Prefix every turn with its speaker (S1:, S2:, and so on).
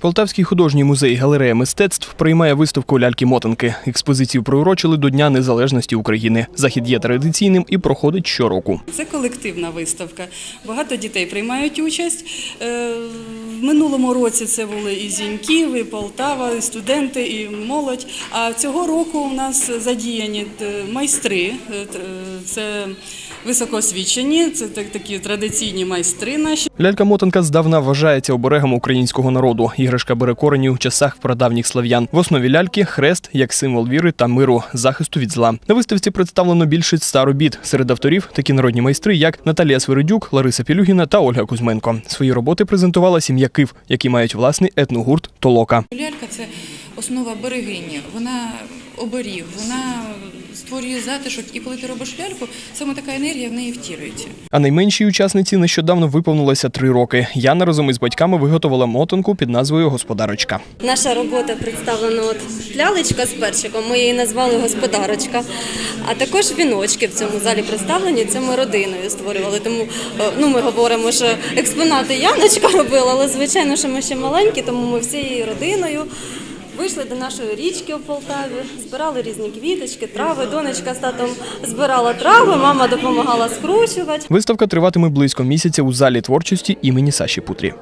S1: Полтавський художній музей галерея мистецтв приймає виставку ляльки-мотанки. Експозицію приурочили до Дня Незалежності України. Захід є традиційним і проходить щороку.
S2: Це колективна виставка. Багато дітей приймають участь. Минулому році це були і Зіньків, і Полтава, і студенти, і молодь. А цього року у нас задіяні е, майстри. Е, е, Це високоосвічені, це так- такі традиційні майстри наші.
S1: Лялька-мотанка здавна вважається оберегом українського народу. Іграшка бере корені у часах прадавніх слав'ян. В основі ляльки хрест як символ віри та миру, захисту від зла. На виставці представлено більше ста робіт. Серед авторів такі народні майстри, як Наталія Свиридюк, Лариса Пілюгіна та Ольга Кузьменко. Свої роботи презентувала сім'я Кив, які мають власний етногурт Толока.
S3: Лялька це основа берегині, вона оберіг, вона створює затишок. І коли ти робиш ляльку, саме така енергія в неї втілюється.
S1: А найменшій учасниці нещодавно виповнилося три роки. Яна разом із батьками виготовила мотанку під назвою Господарочка.
S4: Наша робота представлена от лялечка з перчиком. Ми її назвали господарочка. А також віночки в цьому залі представлені. Це ми родиною створювали. Тому е, ну ми говоримо, що експонати Яночка робила, але звичайно, що ми ще маленькі, тому ми всією родиною. Вийшли до нашої річки у Полтаві, збирали різні квіточки, трави. Донечка з татом збирала трави, мама допомагала скручувати.
S1: Виставка триватиме близько місяця у залі творчості імені Саші Путрі.